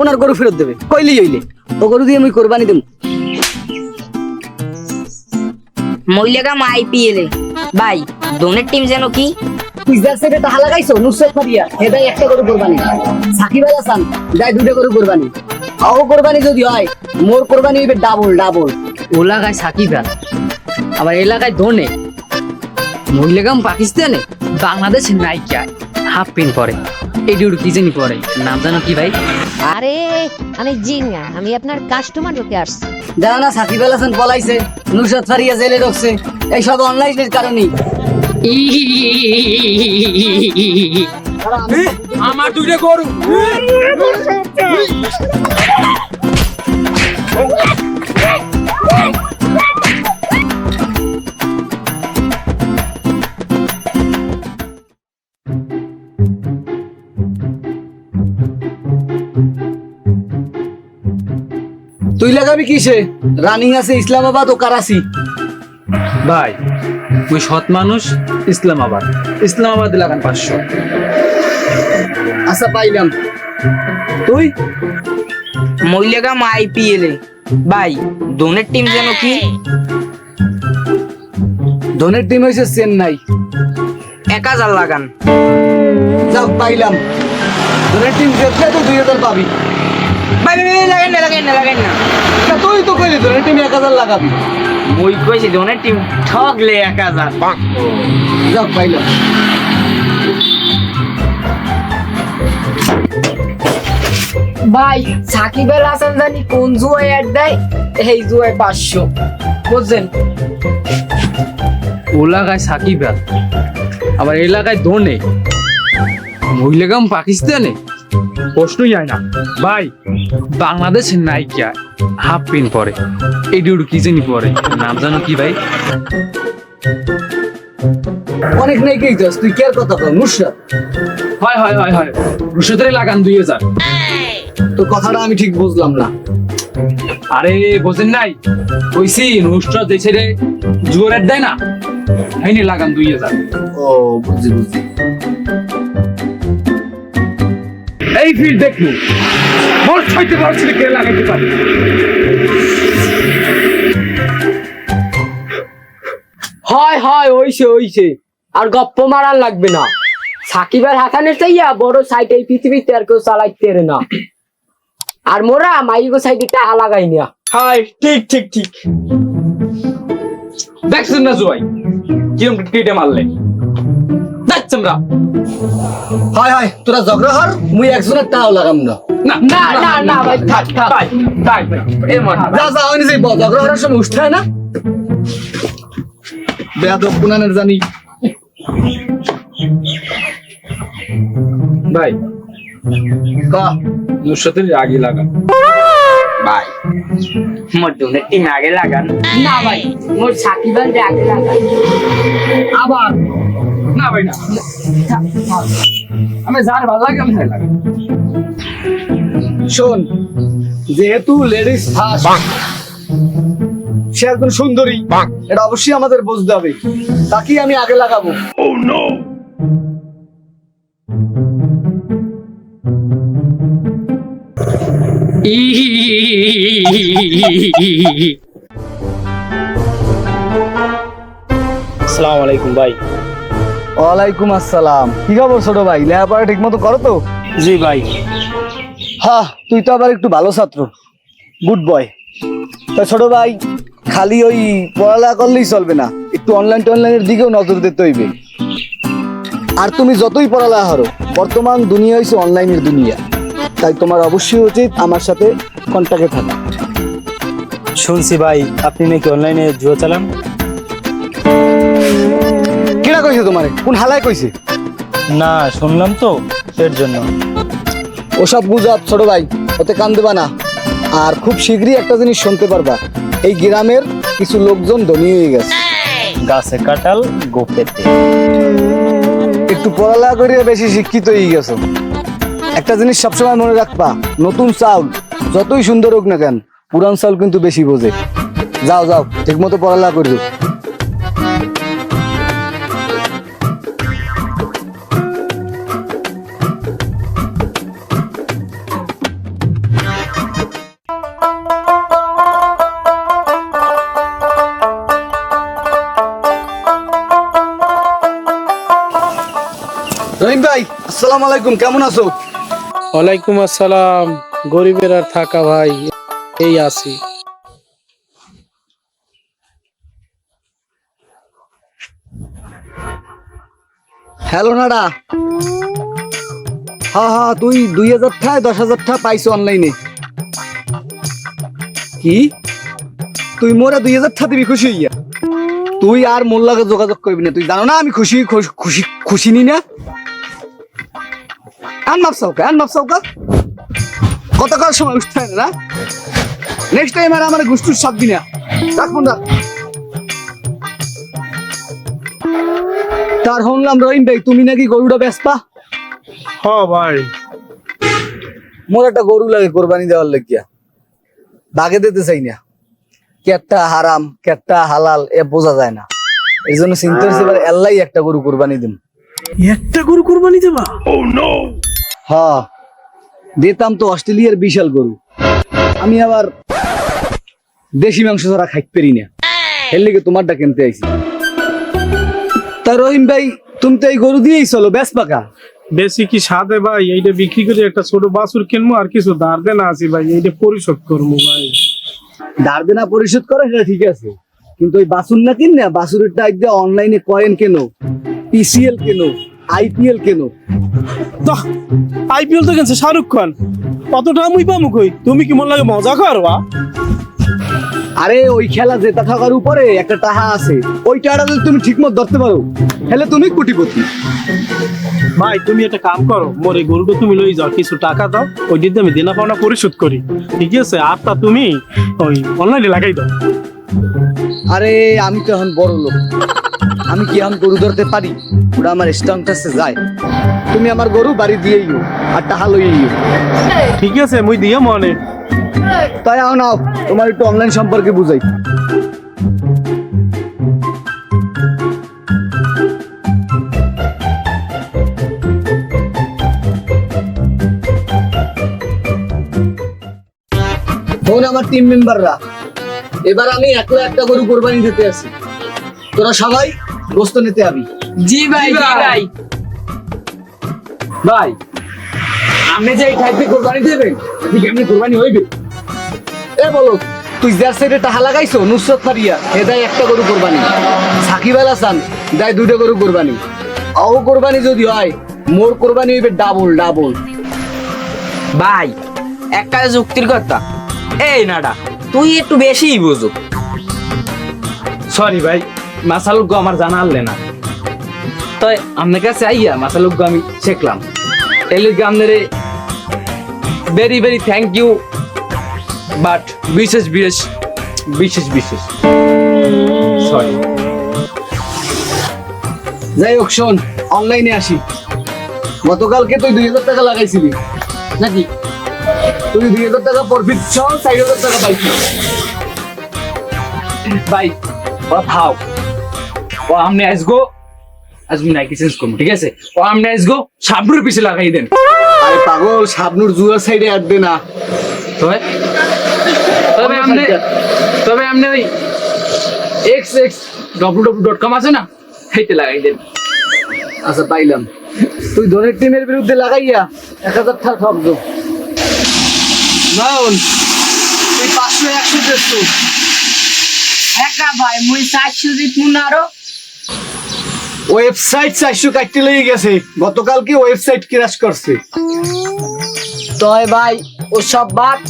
ওনার গরু ফেরত দেবে। কইলি হইলে ও গরু দিয়ে আমি কোরবানি দেবো মহিলাগাম আইপিএল এ ভাই দোনের টিম যেন কি? পিজার সেটে টাকা লাগাইছো নুসরাত মারিয়া? হেদাই একটা গরু কোরবানি। সাকিব আল হাসান যাই দুটো গরু কোরবানি। আও কোরবানি যদি হয় মোর কোরবানি হইবে ডাবল ডাবল। ও লাগায় সাকিব আবার এলাকায় ধনে। মহিলাগাম পাকিস্তানে বাংলাদেশে নায়িকা। হাফ প্যান্ট পরে। এডিউর কি জানি পরে নাম জানো কি ভাই? আরে আমি জিঙ্গা আমি আপনার কাস্টমার লোকে আসছি। জানা না সাকিব আল হাসান পলাইছে নুসরাত ফারিয়া জেলে ঢুকছে। এইসব অনলাইনের কারণে। আমার দুইটা গরু। তুই লাগাবি কিসে? রানিং আছে ইসলামাবাদ ও কারাসি ভাই ওই সৎ মানুষ ইসলামাবাদ। ইসলামাবাদ লাগান পাঁচশো। আচ্ছা পাইলাম। তুই? মহিলাগাম আইপিএল এ। ভাই দোনের টিম যেন কি? ধোনের টিম হয়েছে চেন্নাই। এক হাজার লাগান। যাও পাইলাম। ধনের টিম জিতলে তো দুই হাজার পাবি। ভাই ভাই, ভাই, না লাগান না লাগান না তুই তো কইলি ধনের টিম এক হাজার লাগাবি মই কইছি দোনের টিম ঠকলে এক হাজার যাও পাইলাম ভাই সাকিব হাসান জানি কোন জুয়ায় অ্যাড দেয়? এই জুয়ায় পাঁচশো। বুঝছেন? ও লাগায় সাকিব আবার এলাকায় ধনে। মহিলাগাম পাকিস্তানে? প্রশ্নই হয় না। ভাই বাংলাদেশের নায়িকা হাফ প্যান্ট পরে এডিউর কি জানি পরে? নাম জানো কি ভাই? অনেক নেই যাস তুই কে আর কথা কর নুসরাত। হয় হয় হয় হয়। রুশাদের লাগান দুই হাজার। তো কথাটা আমি ঠিক বুঝলাম না। আরে বোঝেন নাই? কইছি নুসরাত দেশে রে জোরের দেয় না হয়নি লাগান দুই হাজার। ও বুঝি বুঝি এই ফিল্ড দেখলু ছয়তে পারছিল কে লাগাইতে পারে। হয় হয় ওইছে ওইছে আর গপ্প মারার লাগবে না। সাকিব আল হাসানের চাইয়া বড় সাইট এই পৃথিবীতে আর কেউ চালাইতে না। আর মোরা মাইগো সাইডে টাকা লাগাই না হাই ঠিক ঠিক ঠিক। দেখছেন না জুয়াই? কিরম টিটে মারলে? দেখছেন রা হয় হয় তোরা ঝগড়া হর মুই একজনের টাও লাগাম না। না না না ভাই থাক থাক তাই এ মন। যা যা হয়নি যে ঝগড়া হওয়ার সময় উঠতে না? বেয়াদব কুনানের জানি। ভাই কা? নুসরাতের আগে লাগা। ভাই। মোর দোনের টিম আগে লাগান। না ভাই মোর সাকিব আল আগে লাগাই আবার। না ভাই না। আমি যার ভালো লাগে আমি তাই লাগা শোন যেহেতু লেডিস ফার্স্ট সে একজন সুন্দরী এটা অবশ্যই আমাদের বুঝতে হবে। তাকেই আমি আগে লাগাবো। আসসালামু আলাইকুম ভাই। ওয়ালাইকুম আসসালাম। কি খবর ছোট ভাই? লেখাপড়া ঠিক মতো করো তো? জি ভাই। হ্যাঁ তুই তো আবার একটু ভালো ছাত্র। গুড বয় তা ছোট ভাই খালি ওই পড়ালেখা করলেই চলবে না। একটু অনলাইন টনলাইনের দিকেও নজর দিতে হইবে। আর তুমি যতই পড়ালেখা করো বর্তমান দুনিয়া হয়েছে অনলাইনের দুনিয়া। তাই তোমার অবশ্যই উচিত আমার সাথে কন্ট্যাক্টে থাকা। শুনছি ভাই আপনি নাকি অনলাইনে জুয়া চালান? কেনা কইছে তোমারে? কোন হালায় কইছে? না শুনলাম তো এর জন্য। ওসব গুজব ছোট ভাই ওতে কান দেবা না। আর খুব শীঘ্রই একটা জিনিস শুনতে পারবা। এই গ্রামের কিছু লোকজন ধনী হয়ে গেছে। গাছে কাটাল গোপেতে। একটু পড়ালেখা করে বেশি শিক্ষিত হয়ে গেছো। একটা জিনিস সবসময় মনে রাখবা, নতুন চাউল যতই সুন্দর হোক না কেন, পুরান চাউল কিন্তু বেশি বোঝে। যাও যাও ঠিক মতো পড়ালা করবে রহিম ভাই, আসসালামু আলাইকুম, কেমন আছো? ওয়ালাইকুম আসসালাম। গরিবের আর থাকা ভাই এই আছি। হ্যালো নাডা। হ্যাঁ হ্যাঁ তুই দুই হাজার টাকা দশ হাজার টাকা পাইছো অনলাইনে। কি? তুই মোরা দুই হাজার টাকা দিবি খুশি হইয়া। তুই আর মোর লাগে যোগাযোগ করবি না। তুই জানো না আমি খুশি খুশি খুশি নি না? আন মাপ সাউকা আন মাপ সাউকা। কত সময় উঠতে হয় না। নেক্সট টাইম আর আমার গুষ্টুর সাত দিনা রাখ ফোন তার শুনলাম রহিম ভাই তুমি নাকি গরুটা বেসপা হ ভাই। মোর একটা গরু লাগে কোরবানি দেওয়ার লাগিয়া। বাগে দিতে চাই না। কেটটা হারাম কেটটা হালাল এ বোঝা যায় না। এই জন্য চিন্তা করছি এবার আল্লাহ একটা গরু কোরবানি দিন একটা গরু কোরবানি দেবা? হ্যাঁ দিতাম তো অস্ট্রেলিয়ার বিশাল গরু। আমি আবার দেশি মাংস ছাড়া খাইতে পারি না। এর লিগে তোমারটা কিনতে আইছি। তা রহিম ভাই তুমি তো এই গরু দিয়েই চলো বেশ পাকা। বেশি কি সাদে ভাই? এইটা বিক্রি করে একটা ছোট বাছুর কিনবো আর কিছু দাঁড় দেনা আছে ভাই এইটা পরিশোধ করব ভাই। ধার দেনা পরিশোধ করে সেটা ঠিক আছে। কিন্তু ওই বাসুর না কিন না বাসুরের টাইপ দিয়ে অনলাইনে কয়েন কেনো। পিসিএল কেনো? আইপিএল কেনো? আইপিএল তো গেছে শাহরুখ খান। কতটা মুই পামু কই? তুমি কি মন লাগে মজা করবা আরে ওই খেলা জেতা থাকার উপরে একটা টাহা আছে। ওই টাহাটা যদি তুমি ঠিক মতো ধরতে পারো তাহলে তুমি কোটিপতি। ভাই তুমি একটা কাম করো মোর গরুটা তুমি লই যাও কিছু টাকা দাও ওই দিন আমি দেনা পাওনা পরিশোধ করি। ঠিক আছে? আর তা তুমি ওই অনলাইনে লাগাই দাও। আরে আমি তো এখন বড় লোক আমি কি এখন গরু ধরতে পারি? ওরা আমার স্ট্রং টাসে যায়। তুমি আমার গরু বাড়ি দিয়েইও আর টাহা লইয়েইও ঠিক আছে মুই দিয়ে মনে। তাই এখন নাও তোমার একটু অনলাইন সম্পর্কে বুঝাই। ফোন আমার টিম মেম্বাররা এবার আমি একলা একটা গরু কোরবানি দিতে আসি। তোরা সবাই গোস্ত নিতে আবি জি ভাই জি ভাই। ভাই আপনি যে এই টাইপে কোরবানি দেবেন ঠিক এমনি কোরবানি হইবে? এ বলো তুই যার সাইডে টাহা লাগাইছো নুসরত ফারিয়া এ দেয় একটা গরু কোরবানি। সাকিব আল হাসান দেয় দুইটা গরু কোরবানি। আও কোরবানি যদি হয় মোর কোরবানি হইবে ডাবল ডাবল। ভাই একটা যুক্তির কথা। এই নাডা তুই একটু বেশিই বুঝুক সরি ভাই। মাসালুগ্গ আমার জানা আনলে না। তাই আপনার কাছে আইয়া মাসালুগ্গ আমি শিখলাম। এই লিগে আপনার very very thank you but বিশেষ বিশেষ বিশেষ বিশেষ। সরি যাই হোক, শোন অনলাইনে আসি। গতকালকে তুই দুই হাজার টাকা লাগাইছিলি। নাকি? তুই দুই হাজার টাকা প্রফিট সহ চার হাজার টাকা পাইছিস ভাই ও থাও ও আমনে আসগো আজমি নাইকি চেঞ্জ করব ঠিক আছে? ও আমনে আসগো সাবরুর পিছে লাগাই দেন। আরে পাগল শাবনুর জুয়ার সাইডে আসবে না। তবে তবে আমনে তবে আমনে ওই X X W W dot com আছে না? সেইতে লাগাই দেন। আচ্ছা পাইলাম। তুই ধনের টিমের বিরুদ্ধে লাগাইয়া এক হাজার টাকা শব্দ নাউন তুই পাঁচশো একশো দেড়শো। একা ভাই মুই চারশো জিত মুনারো ওয়েবসাইট চারশো কাটতে লেগে গেছে। গতকালকে ওয়েবসাইট ক্রাশ করছে। তয় ভাই ও সব বাদ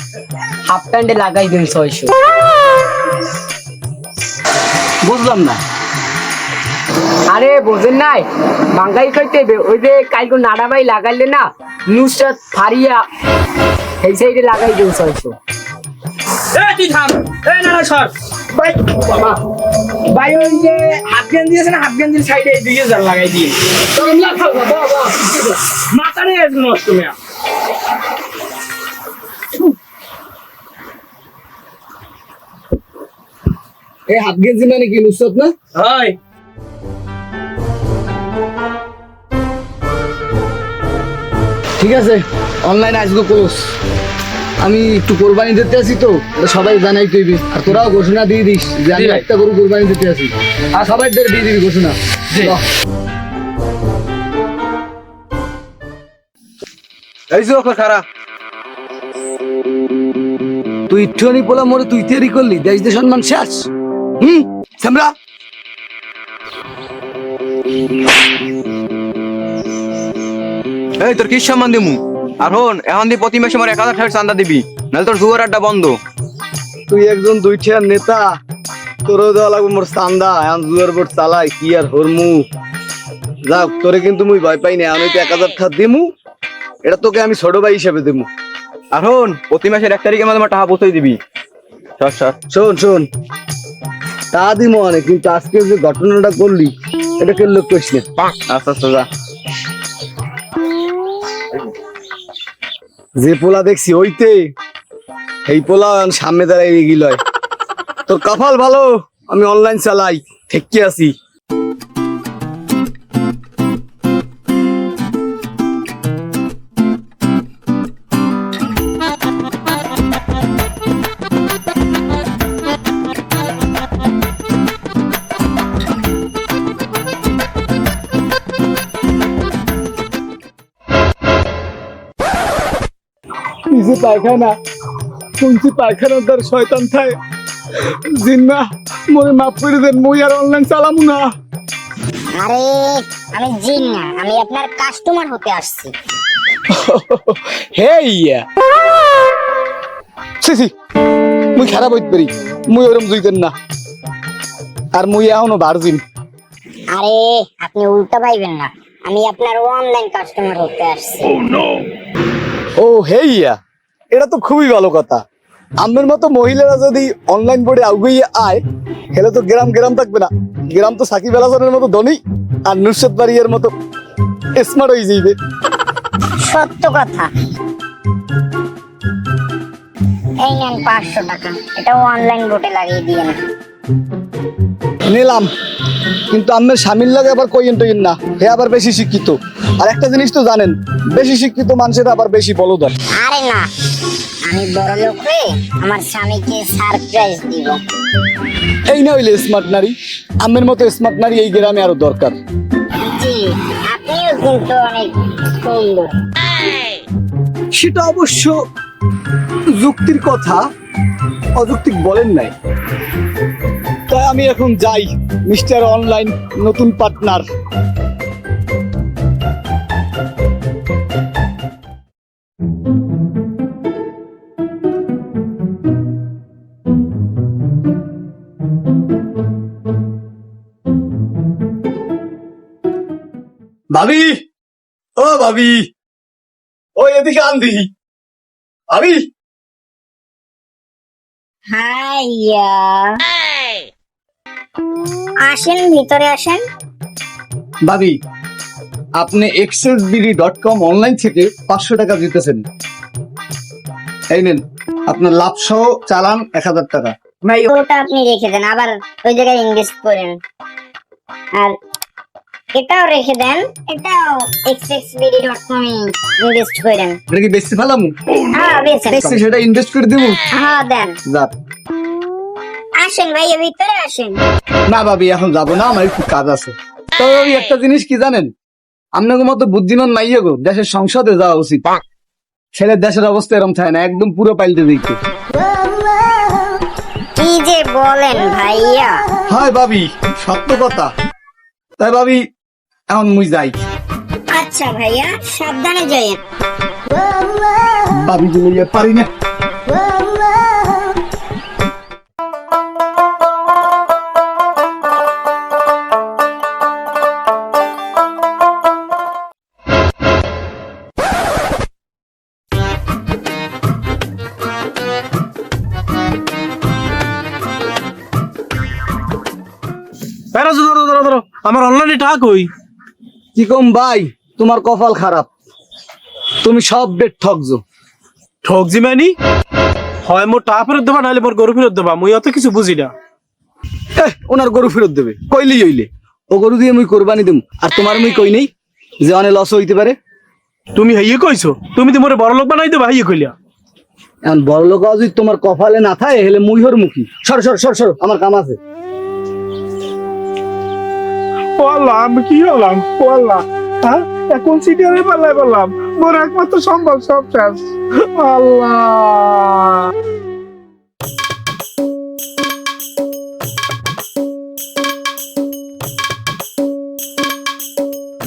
হাফ প্যান্টে লাগাই দিন ছয়শো। বুঝলাম না। আরে বোঝেন নাই? বাঙ্গাই খাইতে হবে ওই যে কালকে নাড়া ভাই লাগাইলে না নুসরাত ফারিয়া এই সাইডে লাগাই দিন ছয়শো। এই তুই থাম। এই নাডা সর। ভাই বাবা। ভাই ওই যে হাফ গেঞ্জি না হাফ গেঞ্জির সাইডে দুই হাজার লাগাই দিয়ে। নষ্ট মেয়া এই হাফ গেঞ্জি মানে কি নুসরত না? হয়। ঠিক আছে অনলাইন আসব ক্লোজ আমি একটু কোরবানি দিতে আসি তো এটা সবাই জানাই তুই আর তোরাও ঘোষণা দিয়ে দিস যে আমি একটা গরু কোরবানি দিতে আসি। আর সবাই দিয়ে দিবি ঘোষণা। এই যে ওকে খারা। তুই ইট্টুয়ানি পোলা মরে তুই তৈরি করলি দেশ দেশ সম্মান শেষ। হুম সামরা এই তোর কি সম্মান দিমু? আর হন এখন দি প্রতি মাসে আমার এক হাজার টাকার চান্দা দিবি নাহলে তোর জুয়ার আড্ডা বন্ধ। তুই একজন দুই ঠিয়ার নেতা তোরও দেওয়া লাগবে মোর চান্দা এখন জুয়ার বোর্ড চালাই কি আর হরমু যাক তোরে কিন্তু মুই ভয় পাই না আমি তো এক হাজার টাকা দিমু এটা তোকে আমি ছোট ভাই হিসেবে দিমু। আর হন প্রতি মাসের এক তারিখে আমার টাকা পৌঁছে দিবি। শোন শোন তা দিমু অনেক কিন্তু আজকে যে ঘটনাটা করলি এটা কে লোক করিস না আচ্ছা আচ্ছা যা পোলা দেখছি, ওইতে। এই পোলা সামনে দাঁড়াই গিলয় তোর কাফাল ভালো? আমি অনলাইন চালাই ঠেকিয়ে আছি। পায়খানা। শুনছি পায়খানার দ্বার শয়তান থায় জিন্না মোরে মাফ করে দেন মুই আর অনলাইন চালামু না। আরে আমি জিন না আমি আপনার কাস্টমার হতে আসছি। হে ইয়া। সি সি মুই খারাপ হইতে পারি। মুই ওরম জুইতেন না। আর মুই এখনও ভার্জিন আরে আপনি উল্টা পাইবেন না। আমি আপনার অনলাইন কাস্টমার হতে আসছি। ও হে ইয়া। এটা তো খুবই ভালো কথা। আমার মতো মহিলারা যদি অনলাইন বোর্ডে আগুয়ে আয় হেলে তো গ্রাম গ্রাম থাকবে না। গ্রাম তো সাকিব আলাসনের মতো ধনী আর নুসরত বাড়িয়ার মতো স্মার্ট হয়ে যাইবে। সত্য কথা। এই নেন পাঁচশো টাকা। এটাও অনলাইন বোর্ডে লাগিয়ে দিয়ে নিলাম। কিন্তু আমের স্বামীর লাগে আবার কইয়েন টইয়েন না। হে আবার বেশি শিক্ষিত। আর একটা জিনিস তো জানেন বেশি শিক্ষিত মানুষের আবার বেশি বলদ হয় আরে না আমি বড় লোক হয়ে আমার স্বামীকে সারপ্রাইজ দিব। এই না হইলে স্মার্ট নারী আমের মতো স্মার্ট নারী এই গ্রামে আরও দরকার। জি আপনিও কিন্তু অনেক সুন্দর। সেটা অবশ্য যুক্তির কথা অযৌক্তিক বলেন নাই। তাই আমি এখন যাই মিস্টার অনলাইন নতুন পার্টনার। ভাবি? ও ভাবি। ও এদিকে আনবি ভাবি? হাইয়া। আসেন ভিতরে আসেন। ভাবি আপনি access BD dot com online থেকে পাঁচশো টাকা জিতেছেন এই নেন আপনার লাভ সহ চালান এক হাজার টাকা। ভাই ওটা আপনি রেখে দেন আবার ওই জায়গায় ইনভেস্ট করেন। আর এটাও রেখে দেন এটাও এক্সএক্সবিডি ডট কমে ইনভেস্ট করেন। এটা কি বেশি ভালো হ্যাঁ বেছেন সেটা ইনভেস্ট করে দিব? হ্যাঁ দেন। যাক। আসেন ভাইয়া ভিতরে আসেন। না ভাবি এখন যাব না আমার একটু কাজ আছে। তবে ওই একটা জিনিস কি জানেন? আপনাকে মতো বুদ্ধিমান মাইয়া গো দেশের সংসদে যাওয়া উচিত। ছেলের দেশের অবস্থা এরকম থাকে না একদম পুরো পাল্টে দিতে কি যে বলেন ভাইয়া। হয় ভাবি সত্য কথা। তাই ভাবি এখন মুই যাই। আচ্ছা ভাইয়া সাবধানে যাইয়েন। ভাবি দিলে পারি না। আমার অনলাইনে টাকা কই কি কম ভাই? তোমার কপাল খারাপ। তুমি সব বেড ঠকছো। ঠকজি মানি? হয় মোর টাকা ফেরত দেবা নাহলে মোর গরু ফেরত দেবা। মুই অত কিছু বুঝি না। এহ, ওনার গরু ফেরত দেবে। কইলি হইলে। ও গরু দিয়ে মুই কোরবানি দেব আর তোমার মুই কই নেই? যে অনেক লস হইতে পারে। তুমি হাইয়ে কইছো? তুমি তো মোরে বড় লোক বানাই দেবা হাইয়ে কইলা। এখন বড় লোক যদি তোমার কপালে না থাকে হেলে মুই হর মুখী সর সর সর সর আমার কাম আছে। কি হলাম হ্যাঁ? এখন সিটি আমি পাল্লাই বললাম মোর একমাত্র সম্ভব সব আল্লাহ।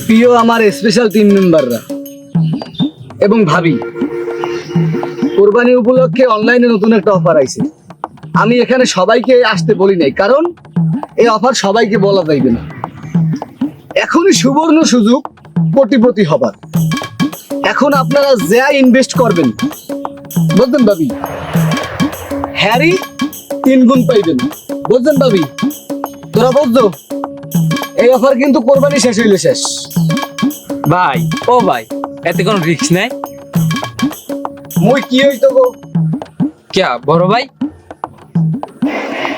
প্রিয় আমার স্পেশাল টিম মেম্বাররা এবং ভাবি, কোরবানি উপলক্ষে অনলাইনে নতুন একটা অফার আইছে। আমি এখানে সবাইকে আসতে বলি নাই, কারণ এই অফার সবাইকে বলা যাইবে না। এখনই সুবর্ণ সুযোগ কোটিপতি হবার। এখন আপনারা যা ইনভেস্ট করবেন বুঝলেন ভাবি? হ্যারি তিন গুণ পাইবেন বুঝলেন ভাবি? তোরা বুঝছ? এই অফার কিন্তু কোরবানি শেষ হইলে শেষ। ভাই ও ভাই এতে কোনো রিস্ক নাই? মুই কি হইতো গো? কে বড় ভাই?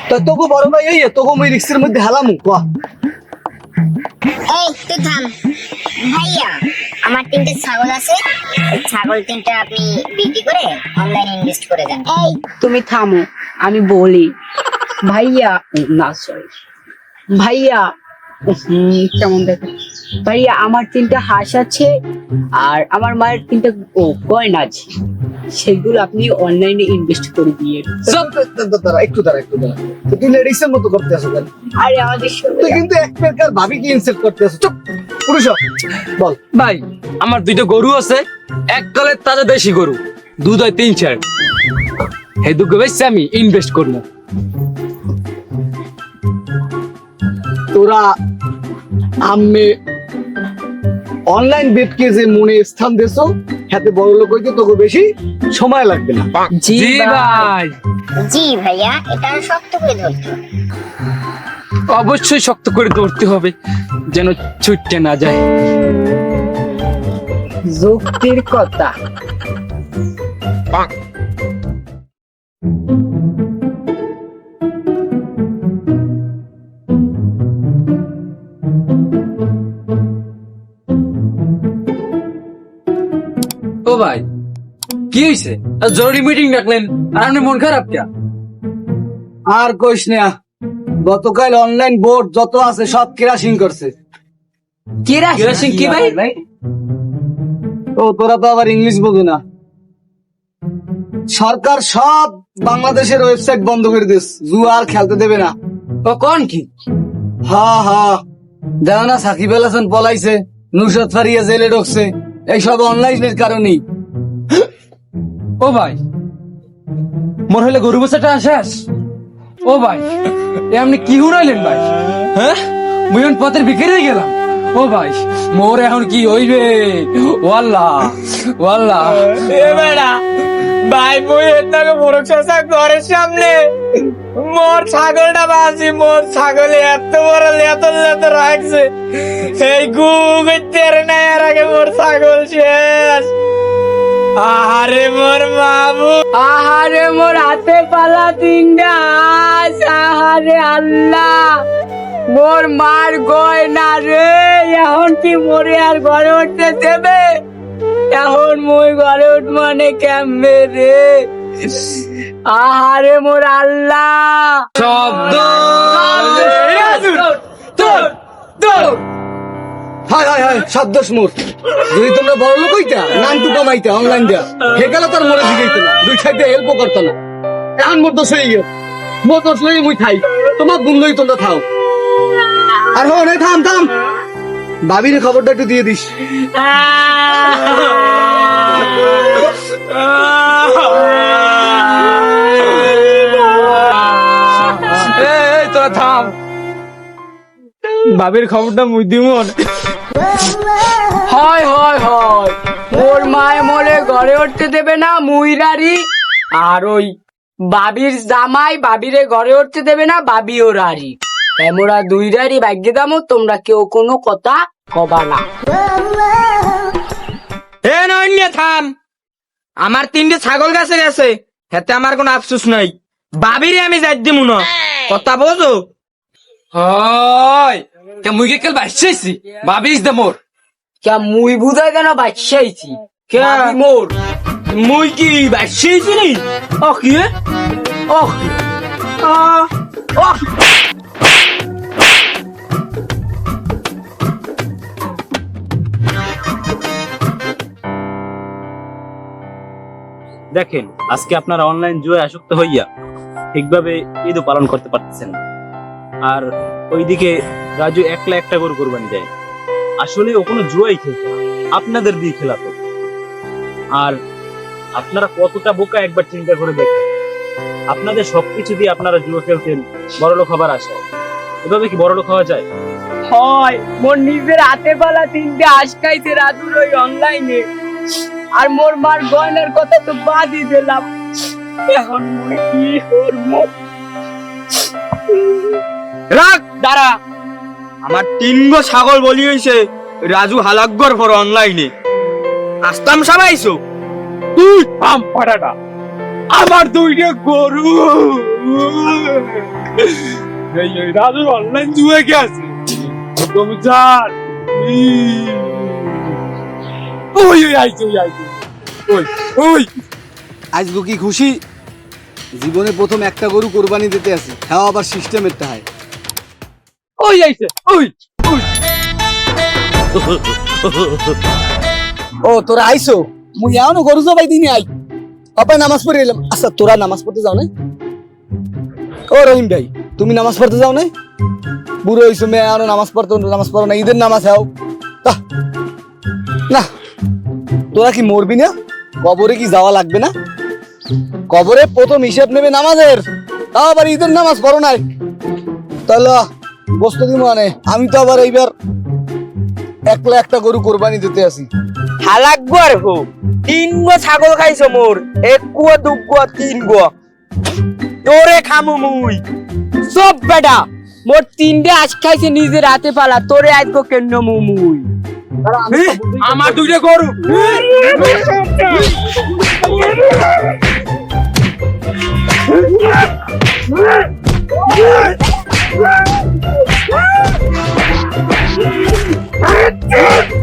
তা তোকে বড় ভাই এই তোকে মুই রিক্সের মধ্যে হালামু কয়া? এই, তুই থাম। ভাইয়া, আমার তিনটে ছাগল আছে। ছাগল তিনটা আপনি বিক্রি করে অনলাইনে ইনভেস্ট করে দেন। এই, তুমি থামো, আমি বলি। ভাইয়া, না সরি ভাইয়া কেমন দেখো। ভাইয়া আমার তিনটা হাঁস আছে আর আমার মায়ের তিনটা ও কয়েন আছে। সেগুলো আপনি অনলাইনে ইনভেস্ট করে দিয়ে দাঁড়া একটু দাঁড়া একটু দাঁড়া। তো তুই লেডিসের মতো করতে আসো কেন? আরে আমাদের তুই কিন্তু এক প্রকার ভাবি কি ইনসেল্ট করতে আসো চুপ পুরুষ বল। ভাই আমার দুইটা গরু আছে। এক কালের তাজা দেশি গরু দুধ হয় তিন চার। দুটো বেশি আমি ইনভেস্ট করব। তোরা আম্মে অনলাইন বেটকে যে মনে স্থান দেছো হাতে বড় লোক হইতে তোকে বেশি সময় লাগবে না। জি জি ভাই। জি ভাইয়া এটা শক্ত করে ধরতে অবশ্যই শক্ত করে ধরতে হবে যেন ছুটতে না যায়। যুক্তির কথা। ভাই? কি হয়েছে জরুরি মিটিং ডাকলেন আর আপনি মন খারাপ কে আর কইস না গতকাল অনলাইন বোর্ড যত আছে সব কেরাসিন করছে। কেরাসিন? কি ভাই? ও তোরা তো আবার ইংলিশ বোঝো না। সরকার সব বাংলাদেশের ওয়েবসাইট বন্ধ করে দিস জুয়া আর খেলতে দেবে না। ও কোন কি? হা হা। দেখো না সাকিব আল হাসান পলাইছে নুসরত ফারিয়া জেলে ঢুকছে। এইসব অনলাইনের কারণেই। ও ভাই মোর হলে গরু বসাটা আসাস ও ভাই, এ আপনি কি হুড়াইলেন ভাই? হ্যাঁ? মুই পথের হয়ে গেলাম। ও ভাই, মোর এখন কি হইবে? ওয়াল্লা ওয়াল্লা এ বেড়া ভাই বই এটাকে বড় চাষা ঘরের সামনে। মোর ছাগলটা বাসি মোর ছাগলে এত বড় লেতর লেতর রাখছে। এই গু তেরে নাই আর আগে মোর ছাগল শেষ। আহারে মোর মাবু আহারে মোর হাতে পালা তিনটা আহারে আল্লাহ। মোর মার গয়না রে, এখন কি মোরে আর ঘরে উঠতে দেবে? এখন মই ঘরে উঠ মানে কেমবে রে? আহারে মোর আল্লাহ। শব্দ হায় হায় হায় যদি তোমরা বড় লোক হইতা নাম টু কামাইতা অনলাইন দিয়া হে গেল তার মনে না। দুই করতো না। এখন মোর দোষ হয়ে গেল মোর দোষ লই মুই খাই তোমার গুণ লই তোমরা খাও আর হো থাম থাম। ভাবির খবরটা একটু দিয়ে দিস। তোরা থাম। বাবির খবরটা মুই দিমন হয় হয় হয়। মোর মায় মোরে ঘরে উঠতে দেবে না মুইরারি। আর ওই বাবির জামাই বাবিরে ঘরে উঠতে দেবে না বাবি ও রারি তাই মোরা দুই রারি ভাগ্যে দামো তোমরা কেউ কোনো কথা কবা না। এ থাম। আমার তিনটে ছাগল গাছে গেছে হেতে আমার কোনো আফসোস নাই। বাবিরে আমি যাই দিমু না। কথা বোঝো? হয়। কে মুইকে কাল বাসছি ভাবিস দে মোর। কে মুই বুঝাই কেন বাচ্চাইছি কে? বাবি মোর। মুই কি বাসিয়েছিলি ও কি ও ও দেখেন, আজকে আপনারা অনলাইন জুয়ে আসক্ত হইয়া ঠিকভাবে ঈদ পালন করতে পারতেছেন আর ওইদিকে রাজু একলা একটা গরু কোরবানি দেয়। আসলে ও কোনো জুয়াই খেলতে আপনাদের দিয়ে খেলাতো। আর আপনারা কতটা বোকা একবার চিন্তা করে দেখেন। আপনাদের সবকিছু দিয়ে আপনারা জুয়া খেলতেন বড়লোক হবার আশা এভাবে কি বড়লোক হওয়া যায়? হয় মোর নিজের হাতে পালা তিনটে আশকাইছে রাজুর ওই অনলাইনে আর মোর মার গয়নার কথা তো বাদই দিলাম। এখন মুই কি করব? রাখ দাঁড়া। আমার তিন গো ছাগল বলি হইছে রাজু হালাকগর পর অনলাইনে আসতাম সাবাইছো তুই থাম ফাটাটা আমার দুইটা গরু। এই রাজু অনলাইন জুয়ে গেছে। তুমি জান ওই ওই আইছে ওই আইছে ওই ওই। আজকে কি খুশি? জীবনে প্রথম একটা গরু কোরবানি দিতে আসি হ্যাঁ আবার সিস্টেমের হয়। ওই আইছে ওই ও তোরা আইসো মুই এখনও গরু জবাই দিনি আই। পাপাই নামাজ পড়ে এলাম। আচ্ছা তোরা নামাজ পড়তে যাও না ও রহিম ভাই, তুমি নামাজ পড়তে যাও না বুড়ো হইছো মেয়ে এখনও নামাজ পড়তে, নামাজ পড়ো না ঈদের নামাজ হাও। না তোরা কি মরবি না? কবরে কি যাওয়া লাগবে না? কবরে প্রথম হিসেব নেবে নামাজের, তাও আবার ঈদের নামাজ পড়ো নাই। তাহলে বস্তু কি মানে আমি তো আবার এইবার একলা একটা গরু কোরবানি দিতে আসি হালাকগর হো তিন গো ছাগল খাইছো মোর এক গুয়া দু গুয়া তিন গুয়া তোরে খামু মুই সব বেটা মোর তিনটে আশকাইছে নিজের হাতে পালা তোরে আজকে কেন মুমুই আমার দুইটা গরু এই Иди!